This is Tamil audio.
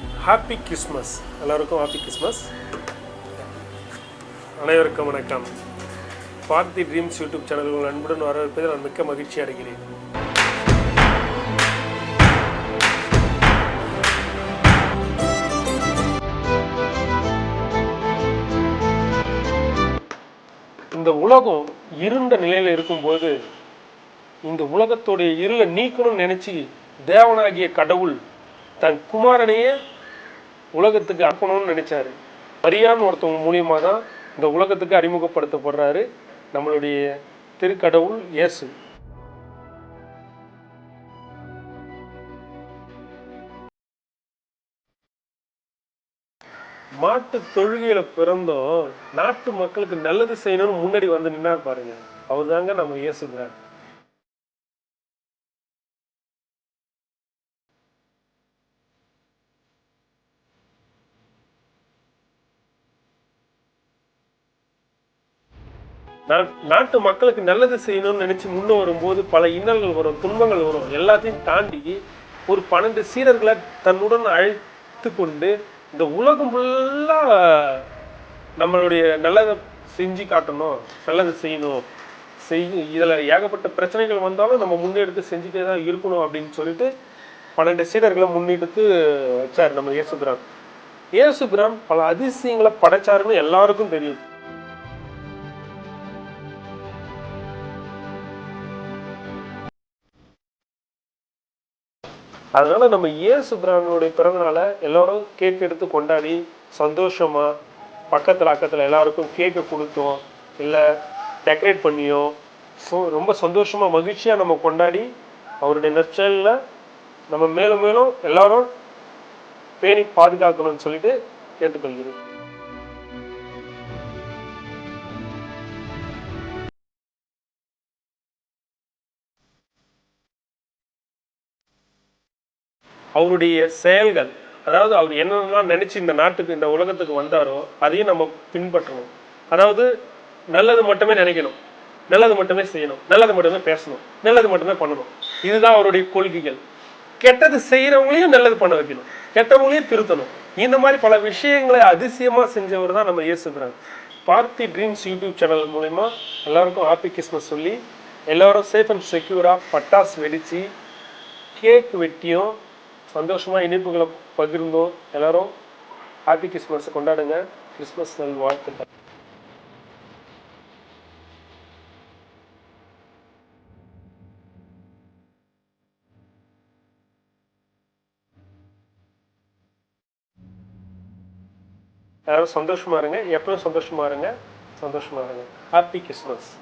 ஹாப்பி கிறிஸ்மஸ் எல்லோருக்கும் ஹாப்பி கிறிஸ்மஸ் அனைவருக்கும் வணக்கம். பார்த்தி ட்ரீம்ஸ் யூடியூப் சேனல் உங்கள் அன்புடன் வரவேற்பதில் நான் மிக்க மகிழ்ச்சி அடைகிறேன். இந்த உலகம் இருண்ட நிலையில் இருக்கும்போது இந்த உலகத்துடைய இருளை நீக்கணும்னு நினச்சி தேவனாகிய கடவுள் தன் குமாரனையே உலகத்துக்கு அனுப்பணும்னு நினைச்சாரு. மரியான்னு ஒருத்தவங்க மூலியமா தான் இந்த உலகத்துக்கு அறிமுகப்படுத்தப்படுறாரு நம்மளுடைய திருக்கடவுள் இயேசு. மாட்டு தொழுகையில பிறந்தோம் நாட்டு மக்களுக்கு நல்லது செய்யணும்னு முன்னாடி வந்து நின்னா பாருங்க. அவர்தாங்க நம்ம இயேசுங்க நாட்டு மக்களுக்கு நல்லது செய்யணும்னு நினச்சி முன்னே வரும்போது பல இன்னல்கள் வரும் துன்பங்கள் வரும். எல்லாத்தையும் தாண்டி ஒரு பன்னெண்டு சீடர்களை தன்னுடன் அழைத்து கொண்டு இந்த உலகம் ஃபுல்லாக நம்மளுடைய நல்லதை செஞ்சு காட்டணும் நல்லது செய்யணும். செய் இதில் ஏகப்பட்ட பிரச்சனைகள் வந்தாலும் நம்ம முன்னெடுத்து செஞ்சுட்டே தான் இருக்கணும் அப்படின்னு சொல்லிட்டு பன்னெண்டு சீடர்களை முன்னெடுத்து வச்சார் நம்ம இயேசுபிரான் இயேசுபிரான் பல அதிசயங்களை படைச்சாருன்னு எல்லாருக்கும் தெரியும். அதனால நம்ம இயேசு பிரானுடைய பிறந்தநாளை எல்லாரும் கேக் எடுத்து கொண்டாடி சந்தோஷமா பக்கத்துல அக்கத்துல எல்லாருக்கும் கேக்கை கொடுத்தோம். இல்லை டெக்கரேட் பண்ணியோ ஸோ ரொம்ப சந்தோஷமா மகிழ்ச்சியா நம்ம கொண்டாடி அவருடைய நெச்சலில் நம்ம மேலும் மேலும் எல்லாரும் பேணி பாதுகாக்கணும்னு சொல்லிட்டு கேட்டுக்கொள்கிறேன். அவருடைய செயல்கள் அதாவது அவர் என்னென்னலாம் நினச்சி இந்த நாட்டுக்கு இந்த உலகத்துக்கு வந்தாரோ அதையும் நம்ம பின்பற்றணும். அதாவது நல்லது மட்டுமே நினைக்கணும். நல்லது மட்டுமே செய்யணும். நல்லது மட்டுமே பேசணும். நல்லது மட்டுமே பண்ணணும். இதுதான் அவருடைய கொள்கைகள். கெட்டது செய்கிறவங்களையும் நல்லது பண்ண வைக்கணும். கெட்டவங்களையும் திருத்தணும். இந்த மாதிரி பல விஷயங்களை அதிசயமாக செஞ்சவர் தான் நம்ம இயேசுகிறாங்க பார்த்தி ட்ரீம்ஸ் யூடியூப் சேனல் மூலயமா எல்லாருக்கும் ஹாப்பி கிறிஸ்மஸ் சொல்லி எல்லாரும் சேஃப் அண்ட் செக்யூராக பட்டாசு வெடித்து கேக் வெட்டியும் சந்தோஷமா இனிப்புகளை பகிர்ந்தோம். எல்லாரும் ஹாப்பி கிறிஸ்மஸ் கொண்டாடுங்க. கிறிஸ்மஸ் நல் வாழ்த்துக்கள். எல்லாரும் சந்தோஷமா இருங்க. எப்பவும் சந்தோஷமா இருங்க. சந்தோஷமா இருங்க. Happy Christmas